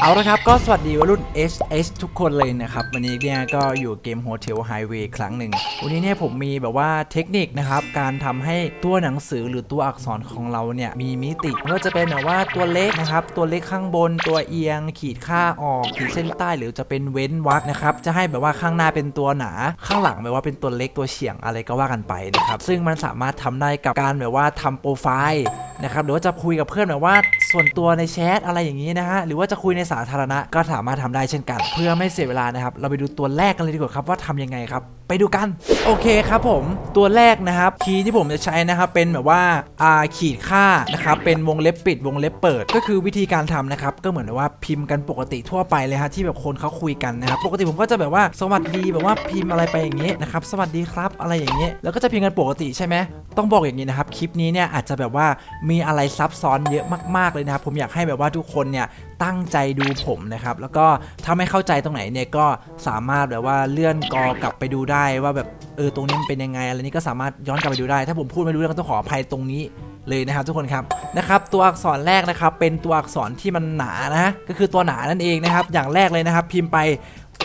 เอาละครับ ก็สวัสดีวัยรุ่น HS ทุกคนเลยนะครับ วันนี้เนี่ยก็อยู่เกม Hotel Highway ครั้งหนึ่ง วันนี้เนี่ยผมมีแบบว่าเทคนิคนะครับ การทำให้ตัวหนังสือหรือตัวอักษรของเราเนี่ย มีมิติไม่ว่าจะเป็นแบบว่าตัวเล็กนะครับ ตัวเล็กข้างบนตัวเอียง ขีดค่าออก ขีดเส้นใต้หรือจะเป็นเว้นวรรคนะครับ จะให้แบบว่าข้างหน้าเป็นตัวหนา ข้างหลังแบบว่าเป็นตัวเล็กตัวเฉียงอะไรก็ว่ากันไปนะครับซึ่งมันสามารถทำได้กับการแบบว่าทำโปรไฟล์นะครับหรือว่าจะคุยกับเพื่อนแบบว่าส่วนตัวในแชทอะไรอย่างนี้นะฮะหรือว่าจะคุยในสาธารณะก็สามารถทำได้เช่นกัน เพื่อไม่เสียเวลานะครับ เราไปดูตัวแรกกันเลยดีกว่าครับว่าทำยังไงครับ ไปดูกัน โอเคครับผม ตัวแรกนะครับ คีย์ที่ผมจะใช้นะครับ เป็นแบบว่าอ่าขีดค่านะครับ เป็นวงเล็บปิดวงเล็บเปิด ก็คือวิธีการทำนะครับ ก็เหมือนว่าพิมพ์กันปกติทั่วไปเลยฮะที่แบบคนเขาคุยกันนะครับ ปกติผมก็จะแบบว่าสวัสดีแบบว่าพิมพ์อะไรไปอย่างนี้นะครับ สวัสดีครับอะไรอย่างนี้ แล้วก็จะพิมพ์กันปกติใช่ไหมต้องบอกอย่างนี้นะครับ คลิปนี้เนี่ยอาจจะแบบว่ามีอะไรซับซ้อนเยอะมากๆเลยนะครับ ผมอยากให้แบบว่าทุกคนเนี่ยตั้งใจดูผมนะครับ แล้วก็ถ้าไม่เข้าใจตรงไหนเนี่ยก็สามารถแบบว่าเลื่อนกอกลับไปดูได้ว่าแบบเออตรงนี้มันเป็นยังไงอะไรนี้ก็สามารถย้อนกลับไปดูได้ ถ้าผมพูดไม่รู้เรื่องก็ต้องขออภัยตรงนี้เลยนะครับทุกคนครับนะครับ ตัวอักษรแรกนะครับเป็นตัวอักษรที่มันหนานะก็คือตัวหนานั่นเองนะครับ อย่างแรกเลยนะครับ พิมพ์ไป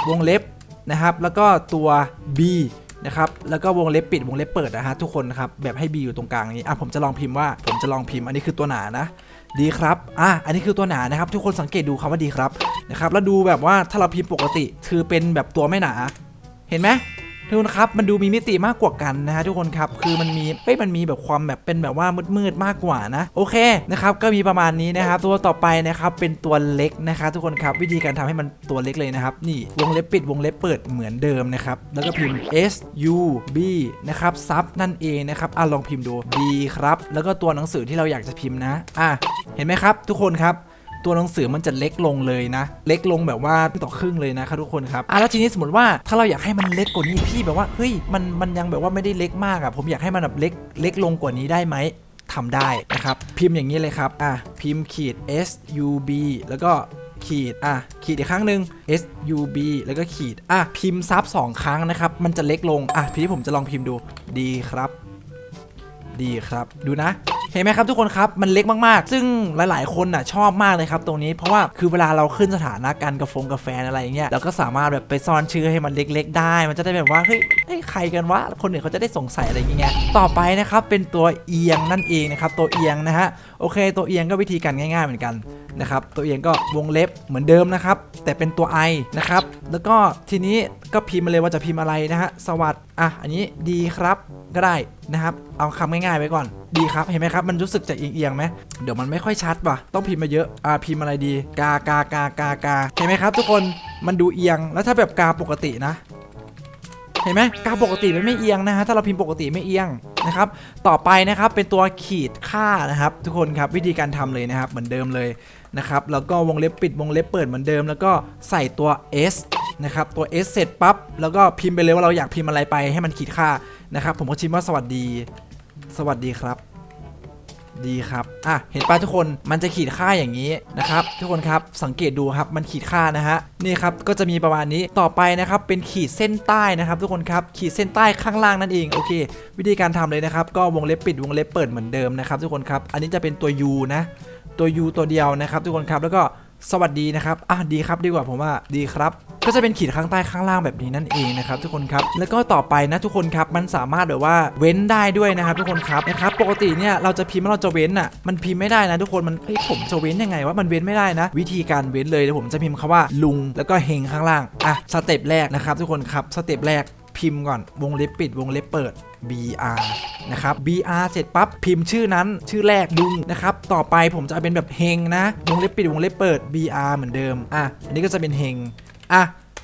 วงเล็บนะครับ แล้วก็ตัว B นะครับแล้วก็วงเล็บปิดวงเล็บเปิดนะฮะทุกคนนะครับแบบให้ B อยู่ตรงกลางนี้อะผมจะลองพิมพ์ว่าผมจะลองพิมพ์อันนี้คือตัวหนานะ ดีครับ อะ อันนี้คือตัวหนานะครับ ทุกคนสังเกตดูคำว่าดีครับนะครับ แล้วดูแบบว่าถ้าเราพิมพ์ปกติคือเป็นแบบตัวไม่หนา เห็นไหม ทุกคนครับมันดูมีมิติมากกว่ากันนะฮะทุกคนครับคือมันมีเอ้ยมันมีแบบความแบบเป็นแบบว่ามืดๆมากกว่านะ โอเคนะครับก็มีประมาณนี้นะครับตัวต่อไปนะครับเป็นตัวเล็กนะครับทุกคนครับวิธีการทำให้มันตัวเล็กเลยนะครับนี่วงเล็บปิดวงเล็บเปิดเหมือนเดิมนะครับแล้วก็พิมพ์ S U B นะครับซับนั่นเองนะครับอะลองพิมพ์ดูดีครับแล้วก็ตัวหนังสือที่เราอยากจะพิมพ์นะอะเห็นไหมครับ ทุกคนครับ ตัวหนังสือมันจะเล็กลงเลยนะ เล็กลงแบบว่าต่อครึ่งเลยนะครับทุกคนครับอะแล้วทีนี้สมมติว่าถ้าเราอยากให้มันเล็กกว่านี้พี่แบบว่าเฮ้ยมันมันยังแบบว่าไม่ได้เล็กมากอะ่ะผมอยากให้มันแบบเล็กเล็กลงกว่านี้ได้ไหมทำได้นะครับพิมพ์อย่างนี้เลยครับอะพิมพ์ขีด S U B แล้วก็ขีด อะ ขีดอีกครั้งหนึ่ง S U B แล้วก็ขีด อะ พิมพ์ซับสองครั้งนะครับ มันจะเล็กลง อะ พี่ผมจะลองพิมพ์ดู ดีครับ ดีครับ ดูนะ เห็นไหมครับทุกคนครับมันเล็กมากๆ ซึ่งหลายๆ คนน่ะชอบมากเลยครับตรงนี้เพราะว่าคือเวลาเราขึ้นสถานะกันกับฟงกาแฟอะไรอย่างเงี้ยเราก็สามารถแบบไปซ่อนชื่อให้มันเล็ก ๆ ได้ มันจะได้แบบว่าเฮ้ยเอ้ยใครกันวะคนอื่นเขาจะได้สงสัยอะไรอย่างเงี้ยต่อไปนะครับเป็นตัวเอียงนั่นเองนะครับตัวเอียงนะฮะโอเค ตัวเอียงก็วิธีการง่าย ๆเหมือนกัน นะครับตัวเองก็วงเล็บเหมือนเดิมนะครับ แต่เป็นตัว i นะครับแล้วก็ทีนี้ก็พิมพ์มาเลยว่าจะพิมพ์อะไรนะฮะสวัสดอะอันนี้ดีครับก็ได้นะครับ เอาคำง่ายๆไว้ก่อนดีครับเห็นไหมครับ มันรู้สึกจะเอียงๆไหมเดี๋ยวมันไม่ค่อยชัดว่ะต้องพิมพ์มาเยอะอ่าพิมพ์อะไรดี กากากากากาเห็นไหมครับ ทุกคนมันดูเอียงแล้วถ้าแบบกาปกตินะ เห็นไหมกาปกติมันไม่เอียงนะฮะถ้าเราพิมพ์ปกติไม่เอียงนะครับต่อไปนะครับเป็นตัวขีดค่านะครับทุกคนครับวิธีการทำเลยนะครับเหมือนเดิมเลยนะครับแล้วก็วงเล็บปิดวงเล็บเปิดเหมือนเดิม แล้วก็ใส่ตัว S นะครับตัว S เสร็จปั๊บแล้วก็พิมพ์ไปเลยว่าเราอยากพิมพ์อะไรไปให้มันขีดค่านะครับผมก็ชิมว่าสวัสดี สวัสดีครับ ดีครับ อะ เห็นป่ะทุกคน มันจะขีดค่าอย่างนี้นะครับ ทุกคนครับ สังเกตดูครับ มันขีดค่านะฮะ นี่ครับ ก็จะมีประมาณนี้ ต่อไปนะครับ เป็นขีดเส้นใต้นะครับ ทุกคนครับ ขีดเส้นใต้ข้างล่างนั่นเอง โอเค วิธีการทำเลยนะครับ ก็วงเล็บปิดวงเล็บเปิดเหมือนเดิมนะครับ ทุกคนครับ อันนี้จะเป็นตัว U นะ ตัว U ตัวเดียวนะครับ ทุกคนครับ แล้วก็สวัสดีนะครับ อะ ดีครับ ดีกว่าผมว่า ดีครับ ก็จะเป็นขีดข้างใต้ข้างล่างแบบนี้นั่นเองนะครับทุกคนครับแล้วก็ต่อไปนะทุกคนครับมันสามารถแบบว่าเว้นได้ด้วยนะครับทุกคนครับนะครับปกติเนี่ยเราจะพิมพ์ว่าเราจะเว้นอะมันพิมพ์ไม่ได้นะทุกคนมันเฮ้ยผมจะเว้นยังไงว่ามันเว้นไม่ได้นะ วิธีการเว้นเลยเดี๋ยวผมจะพิมพ์คำว่าลุงแล้วก็เฮงข้างล่างอะสเต็ปแรกนะครับทุกคนครับสเต็ปแรกพิมพ์ก่อนวงเล็บปิดวงเล็บเปิด BR นะครับ BR เสร็จปั๊บพิมพ์ชื่อนั้นชื่อแรกลุงนะครับต่อไปผมจะเอาเป็นแบบเฮงนะวงเล็บปิดวงเล็บเปิด BR เหมือนเดิมอะอันนี้ก็จะเป็นเฮง อะ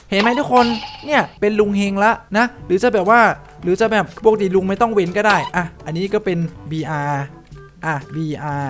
เห็นไหมทุกคนเนี่ยเป็นลุงเฮงละนะ หรือจะแบบว่าหรือจะแบบปกติลุงไม่ต้องเว้นก็ได้อะอันนี้ก็เป็น BR อะ BR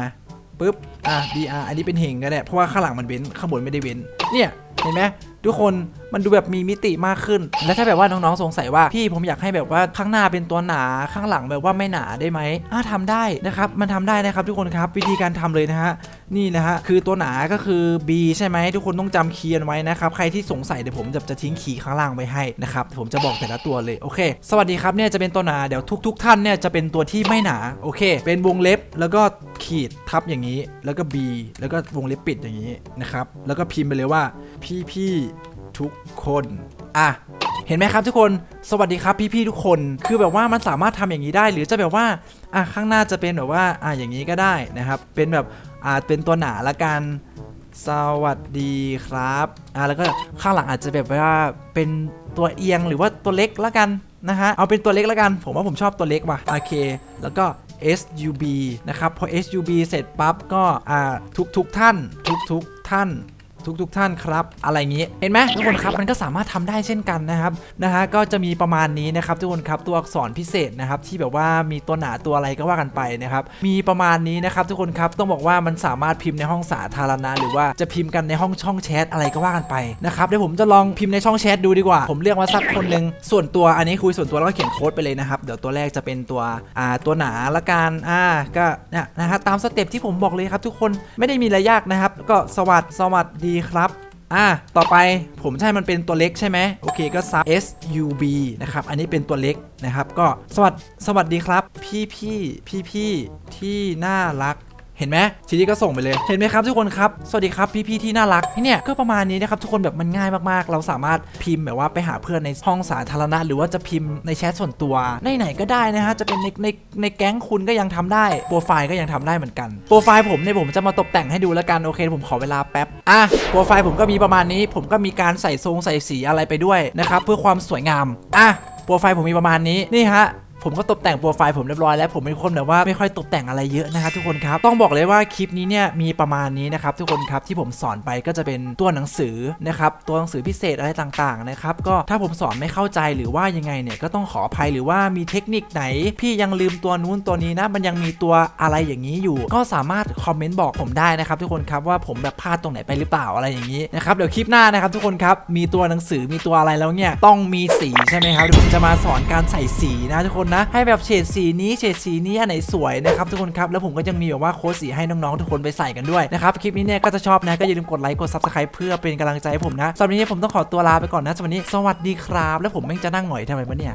ปึ๊บอะ BR อันนี้เป็นเฮงก็ได้เพราะว่าข้างหลังมันเว้นข้างบนไม่ได้เว้นเนี่ยเห็นไหมทุกคนมันดูแบบมีมิติมากขึ้น แล้วถ้าแบบว่าน้องๆสงสัยว่าพี่ผมอยากให้แบบว่าข้างหน้าเป็นตัวหนาข้างหลังแบบว่าไม่หนาได้ไหมอะทำได้นะครับ มันทำได้นะครับทุกคนครับวิธีการทำเลยนะฮะ นี่นะฮะคือตัวหนาก็คือ B ใช่ไหมทุกคนต้องจำคีย์ไว้นะครับใครที่สงสัยเดี๋ยวผมจะจะทิ้งคีย์ข้างล่างไว้ให้นะครับผมจะบอกแต่ละตัวเลยโอเค สวัสดีครับเนี่ยจะเป็นตัวหนาเดี๋ยวทุก ๆ ท่านเนี่ยจะเป็นตัวที่ไม่หนาโอเค เป็นวงเล็บแล้วก็ขีดทับอย่างนี้ แล้วก็ B แล้วก็วงเล็บปิดอย่างนี้นะครับแล้วก็พิมพ์ไปเลยว่าพี่ๆทุกคนอะเห็นไหมครับทุกคน สวัสดีครับพี่ๆทุกคน คือแบบว่ามันสามารถทำอย่างนี้ได้ หรือจะแบบว่า อะข้างหน้าจะเป็นแบบว่า อะอย่างนี้ก็ได้นะครับ เป็นแบบ อาจเป็นตัวหนาละกัน สวัสดีครับอ่าแล้วก็ข้างหลังอาจจะแบบว่าเป็นตัวเอียงหรือว่าตัวเล็กละกันนะฮะเอาเป็นตัวเล็กละกัน ผมว่าผมชอบตัวเล็กว่ะโอเค แล้วก็ SUB นะครับพอ SUB เสร็จปั๊บก็อ่าทุกทุกท่าน ทุกทุกท่าน ทุกทุกๆท่านครับ อะไรงนี้เห็นไหมทุกคนครับมันก็สามารถทำได้เช่นกันนะครับนะฮะก็จะมีประมาณนี้นะครับทุกคนครับตัวอักษรพิเศษนะครับที่แบบว่ามีตัวหนาตัวอะไรก็ว่ากันไปนะครับมีประมาณนี้นะครับทุกคนครับต้องบอกว่ามันสามารถพิมพ์ในห้องสาธารณะหรือว่าจะพิมพ์กันในห้องช่องแชทอะไรก็ว่ากันไปนะครับเดี๋ยวผมจะลองพิมพ์ในช่องแชทดูดีกว่า ผมเลือกมาสักคนหนึ่งส่วนตัวอันนี้คุยส่วนตัวแล้วก็เขียนโค้ดไปเลยนะครับเดี๋ยวตัวแรกจะเป็นตัวอ่าตัวหนาละกันอ่าก็เนี่ยนะฮะตามสเต็ปที่ผมบอกเลยครับทุกคนไม่ได้มีอะไรยากนะครับก็สวัสดีสวัสดีครับอะต่อไปผมใช่มันเป็นตัวเล็กใช่ไหมโอเคก็ซับ S U B นะครับ อันนี้เป็นตัวเล็กนะครับ ก็สวัสดสวัสดีครับ พี่พี่พี่พี่ที่น่ารัก เห็นไหมทีนี้ก็ส่งไปเลย เห็นไหมครับทุกคนครับ สวัสดีครับพี่ๆที่น่ารักเนี่ยก็ประมาณนี้นะครับทุกคนแบบมันง่ายมากๆ เราสามารถพิมพ์แบบว่าไปหาเพื่อนในห้องสาธารณะ หรือว่าจะพิมพ์ในแชทส่วนตัวในไหนๆก็ได้นะฮะจะเป็นในในในแก๊งคุณก็ยังทำได้โปรไฟล์ก็ยังทำได้เหมือนกันโปรไฟล์ผมเนี่ยผมจะมาตกแต่งให้ดูแล้วกันโอเค ผมขอเวลาแป๊บอะโปรไฟล์ผมก็มีประมาณนี้ ผมก็มีการใส่ทรงใส่สีอะไรไปด้วยนะครับเพื่อความสวยงามอะโปรไฟล์ผมมีประมาณนี้นี่ฮะ ผมก็ตกแต่งโปรไฟล์ผมเรียบร้อยแล้วผมเป็นคนแบบว่าไม่ค่อยตกแต่งอะไรเยอะนะครับทุกคนครับต้องบอกเลยว่าคลิปนี้เนี่ยมีประมาณนี้นะครับทุกคนครับที่ผมสอนไปก็จะเป็นตัวหนังสือนะครับตัวหนังสือพิเศษอะไรต่างๆนะครับก็ถ้าผมสอนไม่เข้าใจหรือว่ายังไงเนี่ยก็ต้องขออภัยหรือว่ามีเทคนิคไหน พี่ยังลืมตัวนู้นตัวนี้นะมันยังมีตัวอะไรอย่างนี้อยู่ ก็สามารถคอมเมนต์บอกผมได้นะครับทุกคนครับว่าผมแบบพลาดตรงไหนไปหรือเปล่าอะไรอย่างนี้นะครับเดี๋ยวคลิปหน้านะครับทุกคนครับมีตัวหนังสือมีตัวอะไรแล้วเนี่ยต้องมีสีใช่ไหมครับเดี๋ยวผมจะมาสอนการใส่สีนะทุกคนนะ ให้แบบเฉดสีนี้เฉดสีนี้อันไหนสวยนะครับทุกคนครับแล้วผมก็ยังมีแบบว่าโค้ดสีให้น้องๆทุกคนไปใส่กันด้วยนะครับคลิปนี้เนี่ยก็จะชอบนะก็อย่าลืมกดไลค์กด subscribe เพื่อเป็นกำลังใจให้ผมนะสำหรับวันนี้ผมต้องขอตัวลาไปก่อนนะสวัสดีสวัสดีครับ แล้วผมแม่งจะนั่งหน่อยทำไมวะเนี่ย